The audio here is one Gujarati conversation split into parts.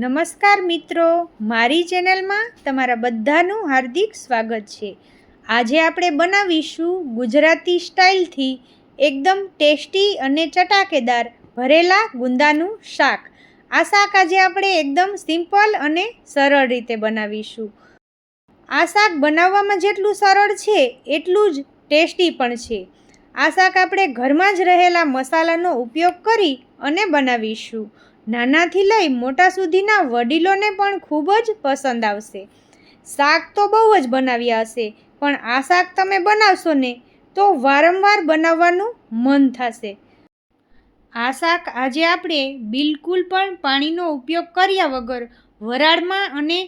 નમસ્કાર મિત્રો, મારી ચેનલમાં તમારા બધાનું હાર્દિક સ્વાગત છે. આજે આપણે બનાવીશું ગુજરાતી સ્ટાઇલથી એકદમ ટેસ્ટી અને ચટાકેદાર ભરેલા ગુંદાનું શાક. આ શાક આજે આપણે એકદમ સિમ્પલ અને સરળ રીતે બનાવીશું. આ શાક બનાવવામાં જેટલું સરળ છે, એટલું જ ટેસ્ટી પણ છે. આ શાક આપણે ઘરમાં જ રહેલા મસાલાનો ઉપયોગ કરી અને બનાવીશું. નાનાથી લઈ મોટા સુધીના વડીલોને પણ ખૂબ જ પસંદ આવશે. શાક તો બહુ જ બનાવ્યા હશે, પણ આ શાક તમે બનાવશો ને તો વારંવાર બનાવવાનું મન થશે. આ શાક આજે આપણે બિલકુલ પણ પાણીનો ઉપયોગ કર્યા વગર વરાળમાં અને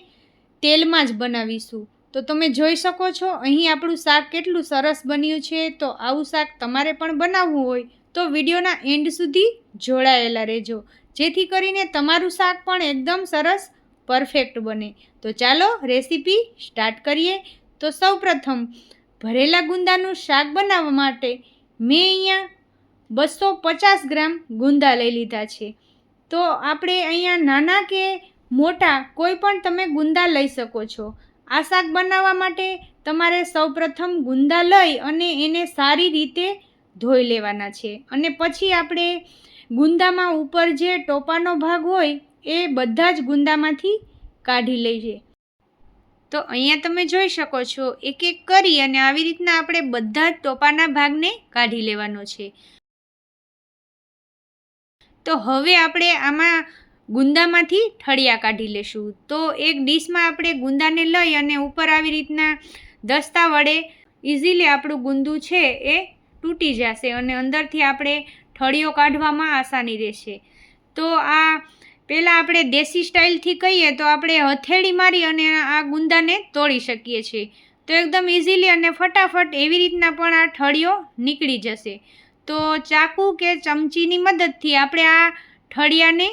તેલમાં જ બનાવીશું. તો તમે જોઈ શકો છો, અહીં આપણું શાક કેટલું સરસ બન્યું છે. તો આવું શાક તમારે પણ બનાવવું હોય તો વિડીયોના એન્ડ સુધી જોડાયેલા રહેજો. જેથી કરીને તમારું શાક પણ એકદમ સરસ પરફેક્ટ બને. તો ચાલો રેસીપી સ્ટાર્ટ કરીએ. તો સૌપ્રથમ ભરેલા ગુંદાનું શાક બનાવવા માટે મેં અહીંયા બસો પચાસ ગ્રામ ગુંદા લઈ લીધા છે. તો આપણે અહીંયા નાના કે મોટા કોઈ પણ તમે ગુંદા લઈ શકો છો. આ શાક બનાવવા માટે તમારે સૌપ્રથમ ગુંદા લઈ અને એને સારી રીતે ધોઈ લેવાના છે. અને પછી આપણે ગુંદામાં ઉપર જે ટોપાનો ભાગ હોય, એ બધા જ ગુંદામાંથી કાઢી લઈએ તો અહીંયા તમે જોઈ શકો છો એક એક કરી અને આવી રીતના આપણે બધા જ ટોપાના ભાગને કાઢી લેવાનો છે. તો હવે આપણે આમાં ગુંદામાંથી ઠળિયા કાઢી લેશું. તો એક ડીશમાં આપણે ગુંદાને લઈ અને ઉપર આવી રીતના દસ્તા વડે ઇઝીલી આપણું ગુંદું છે એ તૂટી જશે અને અંદરથી આપણે ઠળિયો કાઢવામાં આસાની રહેશે. તો આ પહેલાં આપણે દેશી સ્ટાઇલથી કહીએ તો આપણે હથેળી મારી અને આ ગુંદાને તોડી શકીએ છીએ. તો એકદમ ઇઝીલી અને ફટાફટ એવી રીતના પણ આ ઠળિયો નીકળી જશે. તો ચાકુ કે ચમચીની મદદથી આપણે આ ઠળિયાને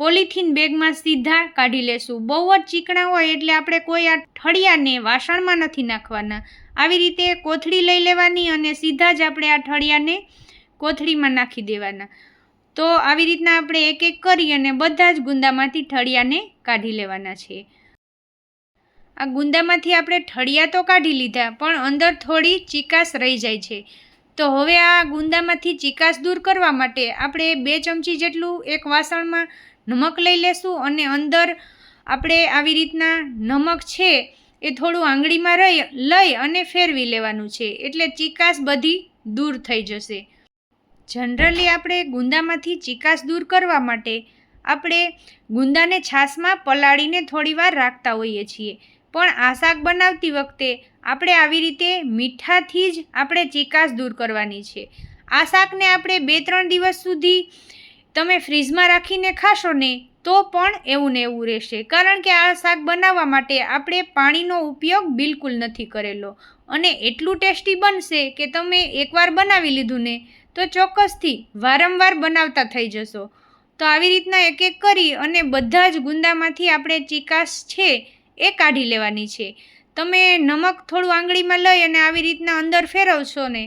પોલિથીન બેગમાં સીધા કાઢી લેશું. બહુ જ ચીકણા હોય એટલે આપણે કોઈ આ ઠળિયાને વાસણમાં નથી નાખવાના. આવી રીતે કોથળી લઈ લેવાની અને સીધા જ આપણે આ ઠળિયાને કોથળીમાં નાખી દેવાના. તો આવી રીતના આપણે એક એક કરી અને બધા જ ગુંદામાંથી ઠળિયાને કાઢી લેવાના છે. આ ગુંદામાંથી આપણે ઠળિયા તો કાઢી લીધા, પણ અંદર થોડી ચિકાસ રહી જાય છે. તો હવે આ ગુંદામાંથી ચિકાસ દૂર કરવા માટે આપણે બે ચમચી જેટલું એક વાસણમાં નમક લઈ લેશું અને અંદર આપણે આવી રીતના નમક છે એ થોડું આંગળીમાં રહી, લઈ અને ફેરવી લેવાનું છે. એટલે ચીકાશ બધી દૂર થઈ જશે. જનરલી આપણે ગુંદામાંથી ચિકાશ દૂર કરવા માટે આપણે ગુંદાને છાશમાં પલાળીને થોડીવાર રાખતા હોઈએ છીએ. પણ આ શાક બનાવતી વખતે આપણે આવી રીતે મીઠાથી જ આપણે ચીકાશ દૂર કરવાની છે. આ શાકને આપણે બે ત્રણ દિવસ સુધી તમે ફ્રીજમાં રાખીને ખાશો ને તો પણ એવું ને એવું રહેશે. કારણ કે આ શાક બનાવવા માટે આપણે પાણીનો ઉપયોગ બિલકુલ નથી કરેલો. અને એટલું ટેસ્ટી બનશે કે તમે એકવાર બનાવી લીધું ને તો ચોક્કસથી વારંવાર બનાવતા થઈ જશો. તો આવી રીતના એક એક કરી અને બધા જ ગુંદામાંથી આપણે ચીકાશ છે એ કાઢી લેવાની છે. તમે નમક થોડું આંગળીમાં લઈ અને આવી રીતના અંદર ફેરવશો ને,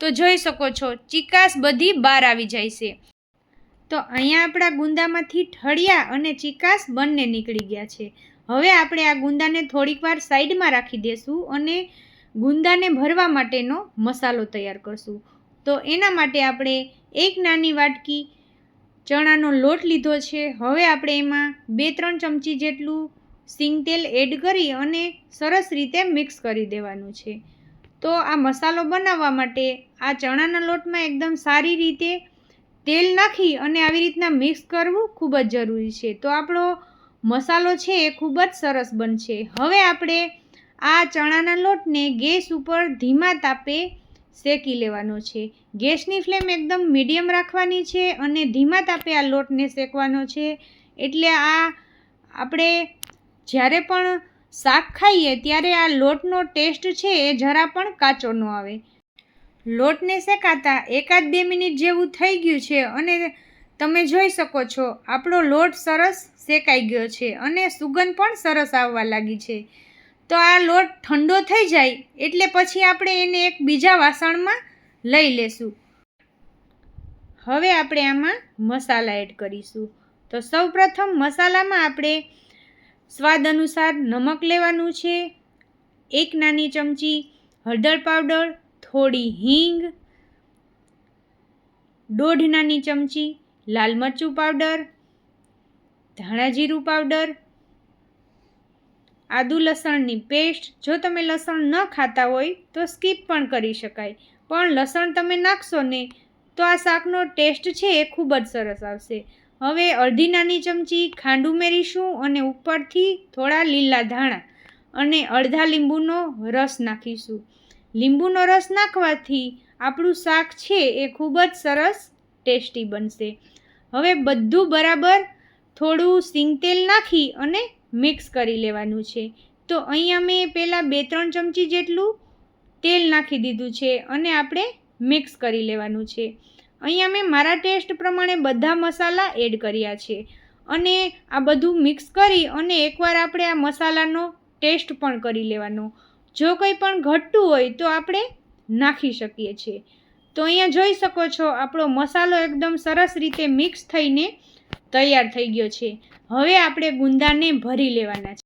તો જોઈ શકો છો ચીકાશ બધી બહાર આવી જાય છે. તો અહીંયા આપણા ગુંદામાંથી ઠળિયા અને ચીકાશ બંને નીકળી ગયા છે. હવે આપણે આ ગુંદાને થોડીક વાર સાઈડમાં રાખી દેશું અને ગુંદાને ભરવા માટેનો મસાલો તૈયાર કરશું. તો એના માટે આપણે એક નાની વાટકી ચણાનો લોટ લીધો છે. હવે આપણે એમાં બે ત્રણ ચમચી જેટલું સિંગ તેલ એડ કરી અને સરસ રીતે મિક્સ કરી દેવાનું છે. તો આ મસાલો બનાવવા માટે આ ચણાના લોટમાં એકદમ સારી રીતે તેલ નાખી અને આવી રીતના મિક્સ કરવું ખૂબ જ જરૂરી છે. તો આપણો મસાલો છે એ ખૂબ જ સરસ બનશે. હવે આપણે આ ચણાના લોટને ગેસ ઉપર ધીમા તાપે શેકી લેવાનો છે. ગેસની ફ્લેમ એકદમ મીડિયમ રાખવાની છે અને ધીમા તાપે આ લોટને શેકવાનો છે. એટલે આ આપણે જ્યારે પણ શાક ખાઈએ ત્યારે આ લોટનો ટેસ્ટ છે એ જરા પણ કાચો ન આવે. લોટને શેકાતા એકાદ બે મિનિટ જેવું થઈ ગયું છે અને તમે જોઈ શકો છો આપણો લોટ સરસ શેકાઈ ગયો છે અને સુગંધ પણ સરસ આવવા લાગી છે. તો આ લોટ ઠંડો થઈ જાય એટલે પછી આપણે એને એક બીજા વાસણમાં લઈ લેશું. હવે આપણે આમાં મસાલા એડ કરીશું. તો સૌપ્રથમ મસાલામાં આપણે સ્વાદ અનુસાર નમક લેવાનું છે, એક નાની ચમચી હળદર પાવડર, થોડી હિંગ, દોઢ નાની ચમચી લાલ મરચું પાવડર, ધાણા જીરું પાવડર આદુ લસણની પેસ્ટ, જો તમે લસણ ન ખાતા હોય તો સ્કીપ પણ કરી શકાય. પણ લસણ તમે નાખશો ને, તો આ શાકનો ટેસ્ટ છે એ ખૂબ જ સરસ આવશે. હવે અડધી નાની ચમચી ખાંડ ઉમેરીશું અને ઉપરથી થોડા લીલા ધાણા અને અડધા લીંબુનો રસ નાખીશું. લીંબુનો રસ નાખવાથી આપણું શાક છે એ ખૂબ જ સરસ ટેસ્ટી બનશે. હવે બધું બરાબર થોડું સિંગ તેલ નાખી અને મિક્સ કરી લેવાનું છે. તો અહીંયા મેં પહેલાં બે ત્રણ ચમચી જેટલું તેલ નાખી દીધું છે અને આપણે મિક્સ કરી લેવાનું છે. અહીંયા મેં મારા ટેસ્ટ પ્રમાણે બધા મસાલા એડ કર્યા છે. અને આ બધું મિક્સ કરી અને એકવાર આપણે આ મસાલાનો ટેસ્ટ પણ કરી લેવાનો. જો કંઈ પણ ઘટતું હોય તો આપણે નાખી શકીએ છીએ. તો અહીંયા જોઈ શકો છો આપણો મસાલો એકદમ સરસ રીતે મિક્સ થઈને તૈયાર થઈ ગયો છે. હવે આપણે ગુંદાને ભરી લેવાના છે.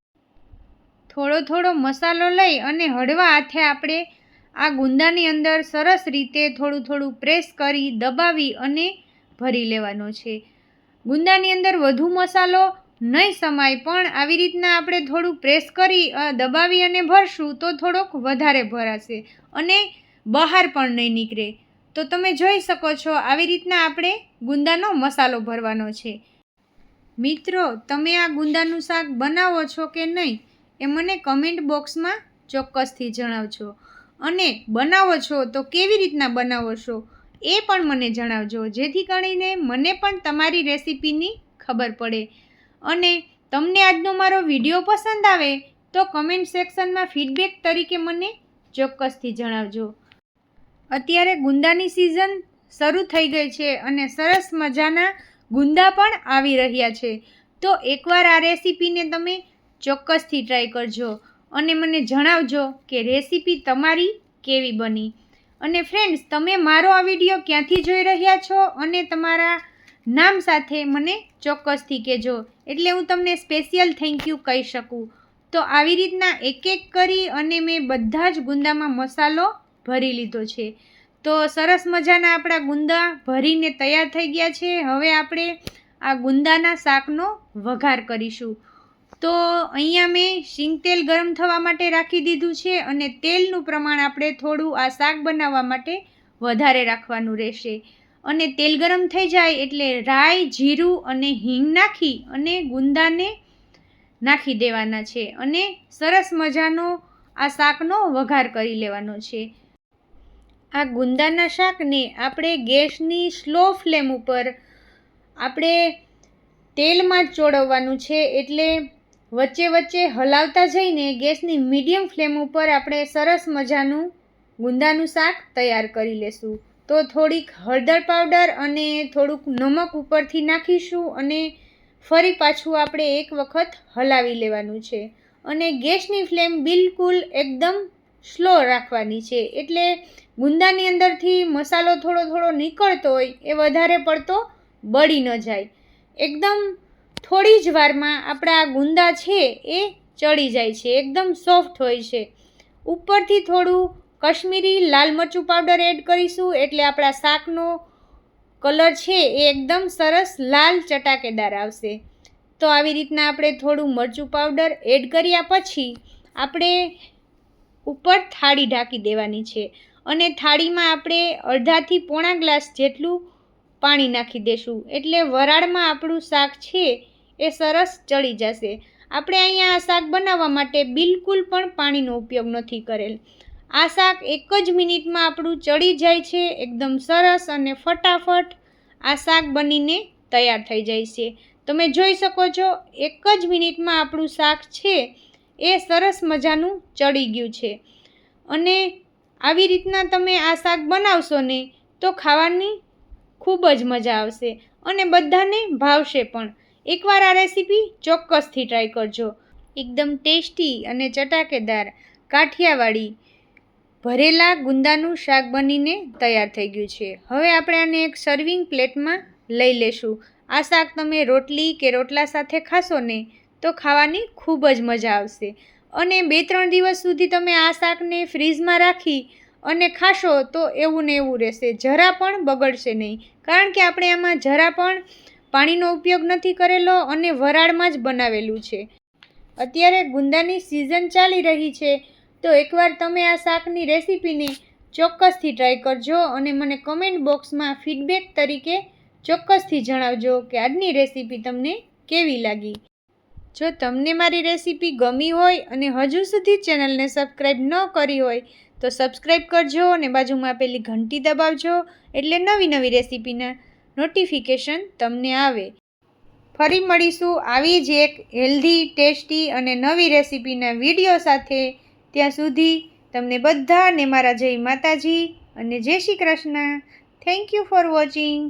થોડો થોડો મસાલો લઈ અને હળવા હાથે આપણે આ ગુંદાની અંદર સરસ રીતે થોડું થોડું પ્રેસ કરી દબાવી અને ભરી લેવાનો છે. ગુંદાની અંદર વધુ મસાલો નહીં સમાય, પણ આવી રીતના આપણે થોડું પ્રેસ કરી દબાવી અને ભરશું તો થોડોક વધારે ભરાશે અને બહાર પણ નહીં નીકળે. તો તમે જોઈ શકો છો, આવી રીતના આપણે ગુંદાનો મસાલો ભરવાનો છે. મિત્રો, તમે આ ગુંદાનું શાક બનાવો છો કે નહીં, એ મને કમેન્ટ બોક્સમાં ચોક્કસથી જણાવજો. અને બનાવો છો તો કેવી રીતના બનાવો છો એ પણ મને જણાવજો, જેથી કરીને મને પણ તમારી રેસિપીની ખબર પડે. અને તમને આજનો મારો વીડિયો પસંદ આવે તો કમેન્ટ સેક્શનમાં ફીડબેક તરીકે મને ચોક્કસથી જણાવજો. અત્યારે ગુંદાની સિઝન શરૂ થઈ ગઈ છે અને સરસ મજાના ગુંદા પણ આવી રહ્યા છે. તો એકવાર આ રેસીપીને તમે ચોક્કસથી ટ્રાય કરજો અને મને જણાવજો કે રેસીપી તમારી કેવી બની. અને ફ્રેન્ડ્સ તમે મારો આ વીડિયો ક્યાંથી જોઈ રહ્યા છો અને તમારા નામ સાથે મને ચોક્કસથી કહેજો. એટલે હું તમને સ્પેશિયલ થેન્ક યુ કહી શકું. તો આવી રીતના એક એક કરી અને મેં બધા જ ગુંદામાં મસાલો ભરી લીધો છે. તો સરસ મજાના આપણા ગુંદા ભરીને તૈયાર થઈ ગયા છે. હવે આપણે આ ગુંદાના શાકનો વઘાર કરીશું. તો અહીંયા મેં શીંગ તેલ ગરમ થવા માટે રાખી દીધું છે અને તેલનું પ્રમાણ આપણે થોડું આ શાક બનાવવા માટે વધારે રાખવાનું રહેશે. અને તેલ ગરમ થઈ જાય એટલે રાઈ, જીરું અને હિંગ નાખી અને ગુંદાને નાખી દેવાના છે. અને સરસ મજાનો આ શાકનો વઘાર કરી લેવાનો છે. આ ગુંદાના શાકને આપણે ગેસની સ્લો ફ્લેમ ઉપર આપણે તેલમાં જ ચોળવવાનું છે એટલે વચ્ચે વચ્ચે હલાવતા જઈને ગેસની મીડિયમ ફ્લેમ ઉપર આપણે સરસ મજાનું ગુંદાનું શાક તૈયાર કરી લેશું. તો થોડીક હળદર પાવડર અને થોડુંક નમક ઉપરથી નાખીશું અને ફરી પાછું આપણે એક વખત હલાવી લેવાનું છે. અને ગેસની ફ્લેમ બિલકુલ એકદમ સ્લો રાખવાની છે. એટલે ગુંદાની અંદરથી મસાલો થોડો થોડો નીકળતો હોય એ વધારે પડતો બળી ન જાય. એકદમ થોડી જ વારમાં આપણા આ ગુંદા છે એ ચડી જાય છે. એકદમ સોફ્ટ હોય છે. ઉપરથી થોડું કશ્મીરી લાલ મરચું પાવડર એડ કરીશું. એટલે આપણા શાકનો કલર છે એ એકદમ સરસ લાલ ચટાકેદાર આવશે. તો આવી રીતના આપણે થોડું મરચું પાવડર એડ કર્યા પછી આપણે ઉપર થાળી ઢાંકી દેવાની છે અને થાળીમાં આપણે અડધાથી પોણા ગ્લાસ જેટલું પાણી નાખી દેશું. એટલે વરાળમાં આપણું શાક છે એ સરસ ચડી જશે. આપણે અહીંયા આ શાક બનાવવા માટે બિલકુલ પણ પાણીનો ઉપયોગ નથી કરેલ. આ શાક એક જ મિનિટમાં આપણું ચડી જાય છે, એકદમ સરસ અને ફટાફટ આ શાક બનીને તૈયાર થઈ જાય છે. તમે જોઈ શકો છો, એક જ મિનિટમાં આપણું શાક છે એ સરસ મજાનું ચડી ગયું છે. અને આવી રીતના તમે આ શાક બનાવશો ને તો ખાવાની ખૂબ જ મજા આવશે અને બધાને ભાવશે પણ. એકવાર આ રેસીપી ચોક્કસથી ટ્રાય કરજો. એકદમ ટેસ્ટી અને ચટાકેદાર કાઠિયાવાડી ભરેલા ગુંદાનું શાક બનીને તૈયાર થઈ ગયું છે. હવે આપણે આને એક સર્વિંગ પ્લેટમાં લઈ લેશું. આ શાક તમે રોટલી કે રોટલા સાથે ખાશો ને તો ખાવાની ખૂબ જ મજા આવશે. અને બે ત્રણ દિવસ સુધી તમે આ શાકને ફ્રીઝમાં રાખી અને ખાશો તો એવું ને એવું રહેશે. જરા પણ બગડશે નહીં. કારણ કે આપણે આમાં જરા પણ પાણીનો ઉપયોગ નથી કરેલો અને વરાળમાં જ બનાવેલું છે. અત્યારે ગુંદાની સિઝન ચાલી રહી છે. તો એકવાર તમે આ શાકની રેસીપીને ચોક્કસથી ટ્રાય કરજો અને મને કમેન્ટ બોક્સમાં ફીડબેક તરીકે ચોક્કસથી જણાવજો કે આજની રેસીપી તમને કેવી લાગી. જો તમને મારી રેસીપી ગમી હોય અને હજુ સુધી ચેનલને સબસ્ક્રાઈબ ન કરી હોય, તો સબસ્ક્રાઈબ કરજો અને બાજુમાં આપેલી ઘંટી દબાવજો એટલે નવી નવી રેસીપીના નોટિફિકેશન તમને આવે. ફરી મળીશું આવી જ એક હેલ્ધી, ટેસ્ટી અને નવી રેસીપીના વીડિયો સાથે. ત્યાં સુધી તમને બધાને મારા જય માતાજી અને જય Shri Krishna. Thank you for watching.